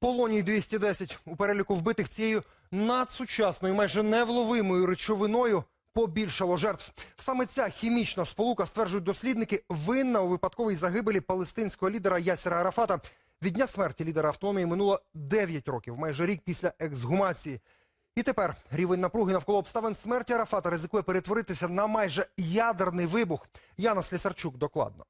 Полоній 210 у переліку вбитих цією надсучасною, майже невловимою речовиною побільшало жертв. Саме ця хімічна сполука, стверджують дослідники, винна у випадковій загибелі палестинського лідера Ясера Арафата. Від дня смерті лідера автономії минуло 9 років, майже рік після ексгумації. І тепер рівень напруги навколо обставин смерті Арафата ризикує перетворитися на майже ядерний вибух. Яна Слісарчук докладно.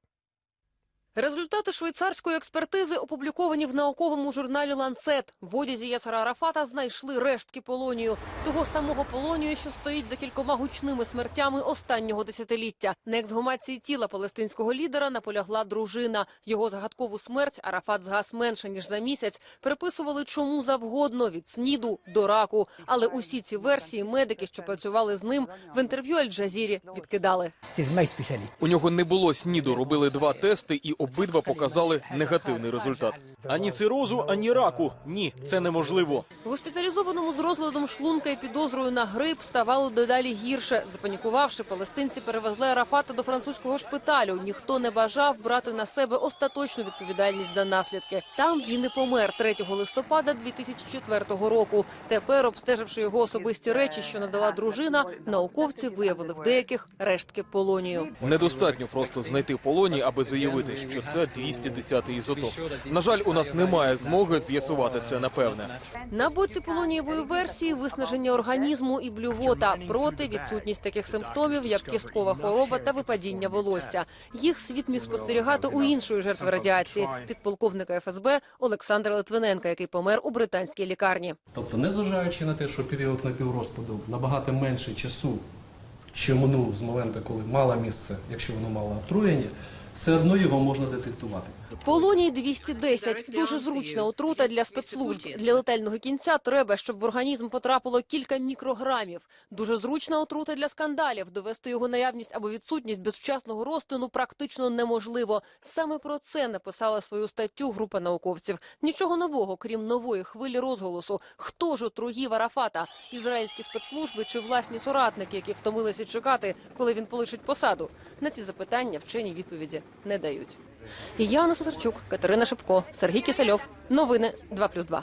Результати швейцарської експертизи опубліковані в науковому журналі «Ланцет». В одязі Ясера Арафата знайшли рештки полонію. Того самого полонію, що стоїть за кількома гучними смертями останнього десятиліття. На ексгумації тіла палестинського лідера наполягла дружина. Його загадкову смерть Арафат згас менше, ніж за місяць. Приписували чому завгодно – від сніду до раку. Але усі ці версії медики, що працювали з ним, в інтерв'ю Аль-Джазірі відкидали. У нього не було сніду, робили два тести, і обидва показали негативний результат. Ані цирозу, ані раку. Ні, це неможливо. Госпіталізованому з розладом шлунка і підозрою на грип ставало дедалі гірше. Запанікувавши, палестинці перевезли Арафата до французького шпиталю. Ніхто не бажав брати на себе остаточну відповідальність за наслідки. Там він і помер 3 листопада 2004 року. Тепер, обстеживши його особисті речі, що надала дружина, науковці виявили в деяких рештки полонію. Недостатньо просто знайти полоній, аби заявити, що це 210-й ізотоп. На жаль, у нас немає змоги з'ясувати це напевне. На боці полонієвої версії виснаження організму і блювота проти відсутність таких симптомів, як кісткова хвороба та випадіння волосся. Їх світ міг спостерігати у іншої жертви радіації підполковника ФСБ Олександра Литвиненка, який помер у британській лікарні. Тобто, незважаючи на те, що період напіврозпаду набагато менше часу, що минув з моменту, коли мало місце, якщо воно мало отруєння, все одно його можна детектувати. Полоній 210 – дуже зручна отрута для спецслужб. Для летального кінця треба, щоб в організм потрапило кілька мікрограмів. Дуже зручна отрута для скандалів. Довести його наявність або відсутність без вчасного розтину практично неможливо. Саме про це написала свою статтю група науковців. Нічого нового, крім нової хвилі розголосу. Хто ж отруїв Арафата? Ізраїльські спецслужби чи власні соратники, які втомилися чекати, коли він полишить посаду? На ці запитання вчені відповіді не дають. Яна Сазарчук, Катерина Шипко, Сергій Кисельов. Новини 2+,2.